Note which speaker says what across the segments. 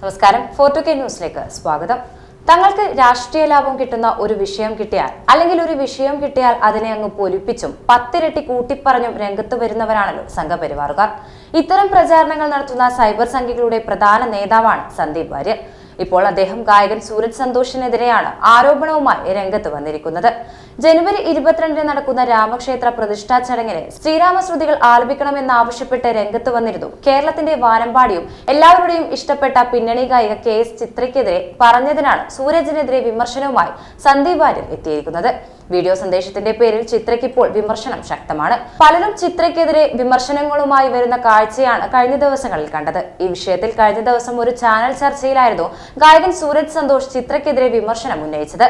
Speaker 1: നമസ്കാരം. ഫോർട്ടു കെ ന്യൂസിലേക്ക് സ്വാഗതം. തങ്ങൾക്ക് രാഷ്ട്രീയ ലാഭം കിട്ടുന്ന ഒരു വിഷയം കിട്ടിയാൽ അല്ലെങ്കിൽ ഒരു വിഷയം കിട്ടിയാൽ അതിനെ അങ്ങ് പൊലിപ്പിച്ചും പത്തിരട്ടി കൂട്ടിപ്പറഞ്ഞും രംഗത്ത് വരുന്നവരാണല്ലോ സംഘപരിവാറുകാർ. ഇത്തരം പ്രചാരണങ്ങൾ നടത്തുന്ന സൈബർ സംഘികളുടെ പ്രധാന നേതാവാണ് സന്ദീപ് വാര്യർ. ഇപ്പോൾ അദ്ദേഹം ഗായകൻ സൂരജ് സന്തോഷിനെതിരെയാണ് ആരോപണവുമായി രംഗത്ത് വന്നിരിക്കുന്നത്. ജനുവരി ഇരുപത്തിരണ്ടിന് നടക്കുന്ന രാമക്ഷേത്ര പ്രതിഷ്ഠാ ചടങ്ങിന് ശ്രീരാമശ്രുതികൾ ആലപിക്കണമെന്നാവശ്യപ്പെട്ട് രംഗത്ത് വന്നിരുന്നു. കേരളത്തിന്റെ വാനമ്പാടിയും എല്ലാവരുടെയും ഇഷ്ടപ്പെട്ട പിന്നണി ഗായിക കെ എസ് ചിത്രയ്ക്കെതിരെ പറഞ്ഞതിനാണ് സൂരജിനെതിരെ വിമർശനവുമായി സന്ദീപ് വാര്യർ എത്തിയിരിക്കുന്നത്. വീഡിയോ സന്ദേശത്തിന്റെ പേരിൽ ചിത്രയ്ക്ക് ഇപ്പോൾ വിമർശനം ശക്തമാണ്. പലരും ചിത്രയ്ക്കെതിരെ വിമർശനങ്ങളുമായി വരുന്ന കാഴ്ചയാണ് കഴിഞ്ഞ ദിവസങ്ങളിൽ കണ്ടത്. ഈ വിഷയത്തിൽ കഴിഞ്ഞ ദിവസം ഒരു ചാനൽ ചർച്ചയിലായിരുന്നു ഗായകൻ സൂരജ് സന്തോഷ് ചിത്രയ്ക്കെതിരെ വിമർശനം ഉന്നയിച്ചത്.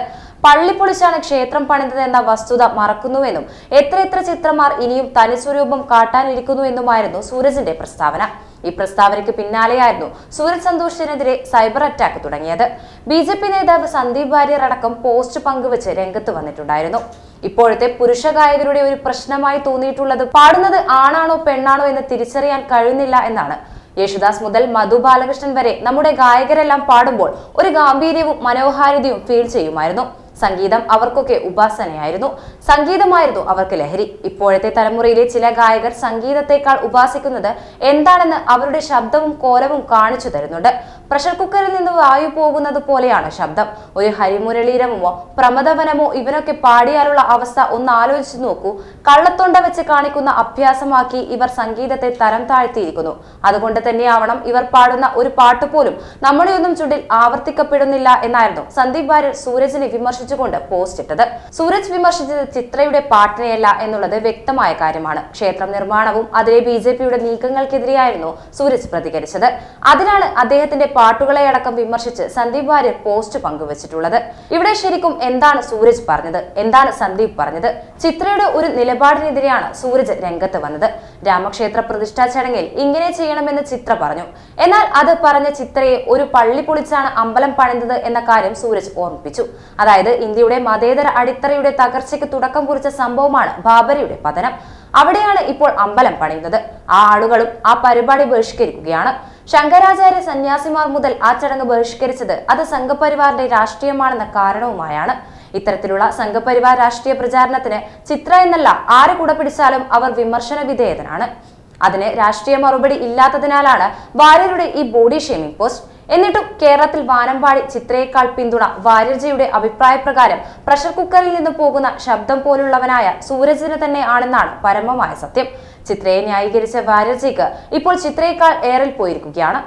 Speaker 1: പള്ളി പൊളിച്ചാണ് ക്ഷേത്രം പണിതെന്ന വസ്തുത മറക്കുന്നുവെന്നും എത്രയെത്ര എത്ര ചിത്രമാർ ഇനിയും തനിസ്വരൂപം കാട്ടാനിരിക്കുന്നുവെന്നുമായിരുന്നു സൂരജിന്റെ പ്രസ്താവന. ഈ പ്രസ്താവനയ്ക്ക് പിന്നാലെയായിരുന്നു സൂരജ് സന്തോഷിനെതിരെ സൈബർ അറ്റാക്ക് തുടങ്ങിയത്. ബി ജെ പി നേതാവ് സന്ദീപ് വാര്യർ അടക്കം പോസ്റ്റ് പങ്കുവച്ച് രംഗത്ത് വന്നിട്ടുണ്ടായിരുന്നു. ഇപ്പോഴത്തെ പുരുഷ ഗായകരുടെ ഒരു പ്രശ്നമായി തോന്നിയിട്ടുള്ളത് പാടുന്നത് ആണാണോ പെണ്ണാണോ എന്ന് തിരിച്ചറിയാൻ കഴിയുന്നില്ല എന്നാണ്. യേശുദാസ് മുതൽ മധു ബാലകൃഷ്ണൻ വരെ നമ്മുടെ ഗായകരെല്ലാം പാടുമ്പോൾ ഒരു ഗാംഭീര്യവും മനോഹാരിതയും ഫീൽ ചെയ്യുമായിരുന്നു. സംഗീതം അവർക്കൊക്കെ ഉപാസനയായിരുന്നു. സംഗീതമായിരുന്നു അവർക്ക് ലഹരി. ഇപ്പോഴത്തെ തലമുറയിലെ ചില ഗായകർ സംഗീതത്തെക്കാൾ ഉപാസിക്കുന്നത് എന്താണെന്ന് അവരുടെ ശബ്ദവും കോലവും കാണിച്ചു തരുന്നുണ്ട്. പ്രഷർ കുക്കറിൽ നിന്ന് വായു പോകുന്നത് പോലെയാണ് ശബ്ദം. ഒരു ഹരിമുരളീരമോ പ്രമദവനമോ ഇവരൊക്കെ പാടിയാലുള്ള അവസ്ഥ ഒന്ന് ആലോചിച്ചു നോക്കൂ. കള്ളത്തൊണ്ട വെച്ച് കാണിക്കുന്ന അഭ്യാസമാക്കി ഇവർ സംഗീതത്തെ തരം താഴ്ത്തിയിരിക്കുന്നു. അതുകൊണ്ട് തന്നെയാവണം ഇവർ പാടുന്ന ഒരു പാട്ട് പോലും നമ്മുടെ ഒന്നും ചുണ്ടിൽ ആവർത്തിക്കപ്പെടുന്നില്ല എന്നായിരുന്നു. സന്ദീപ് വാര്യർ സൂരജിനെ വിമർശിച്ചുകൊണ്ട് പോസ്റ്റ് ഇട്ടത്. സൂരജ് വിമർശിച്ചത് ചിത്രയുടെ പാട്ടിനെയല്ല എന്നുള്ളത് വ്യക്തമായ കാര്യമാണ്. ക്ഷേത്രം നിർമ്മാണവും അതിലെ ബി ജെ പിയുടെ നീക്കങ്ങൾക്കെതിരെയായിരുന്നു സൂരജ് പ്രതികരിച്ചത്. അതിനാണ് അദ്ദേഹത്തിന്റെ പാട്ടുകളെ അടക്കം വിമർശിച്ച് സന്ദീപ് വാര്യർ പോസ്റ്റ് പങ്കുവച്ചിട്ടുള്ളത്. ഇവിടെ ശരിക്കും എന്താണ് സൂരജ് പറഞ്ഞത്? എന്താണ് സന്ദീപ് പറഞ്ഞത്? ചിത്രയുടെ ഒരു നിലപാടിനെതിരെയാണ് സൂരജ് രംഗത്ത് വന്നത്. രാമക്ഷേത്ര പ്രതിഷ്ഠാ ചടങ്ങിൽ ഇങ്ങനെ ചെയ്യണമെന്ന് ചിത്ര പറഞ്ഞു. എന്നാൽ അത് പറഞ്ഞ ചിത്രയെ ഒരു പള്ളി പൊളിച്ചാണ് അമ്പലം പണിതത് എന്ന കാര്യം സൂരജ് ഓർമ്മിപ്പിച്ചു. അതായത് ഇന്ത്യയുടെ മതേതര അടിത്തറയുടെ തകർച്ചയ്ക്ക് തുടക്കം കുറിച്ച സംഭവമാണ് ബാബരിയുടെ പതനം. അവിടെയാണ് ഇപ്പോൾ അമ്പലം പണിയുന്നത്. ആ ആളുകളും ആ പരിപാടി ബഹിഷ്കരിക്കുകയാണ്. ശങ്കരാചാര്യ സന്യാസിമാർ മുതൽ ആ ചടങ്ങ് ബഹിഷ്കരിച്ചത് അത് സംഘപരിവാറിന്റെ രാഷ്ട്രീയമാണെന്ന കാരണവുമായാണ്. ഇത്തരത്തിലുള്ള സംഘപരിവാർ രാഷ്ട്രീയ പ്രചാരണത്തിന് ചിത്ര എന്നല്ല ആര് കൂടെ പിടിച്ചാലും അവർ വിമർശന വിധേയതനാണ്. അതിന് രാഷ്ട്രീയ മറുപടി ഇല്ലാത്തതിനാലാണ് വാര്യരുടെ ഈ ബോഡി ഷേമിംഗ് പോസ്റ്റ് എന്നിട്ടും കേരളത്തിൽ വാനമ്പാടി ചിത്രയേക്കാൾ പിന്തുണ വാര്യർജിയുടെ അഭിപ്രായപ്രകാരം പ്രഷർ കുക്കറിൽ നിന്ന് പോകുന്ന ശബ്ദം പോലുള്ളവനായ സൂരജിന് തന്നെ ആണെന്നാണ് പരമമായ സത്യം. ചിത്രയെ ന്യായീകരിച്ച വാര്യർജിക്ക് ഇപ്പോൾ ചിത്രയേക്കാൾ ഏറിൽ പോയിരിക്കുകയാണ്.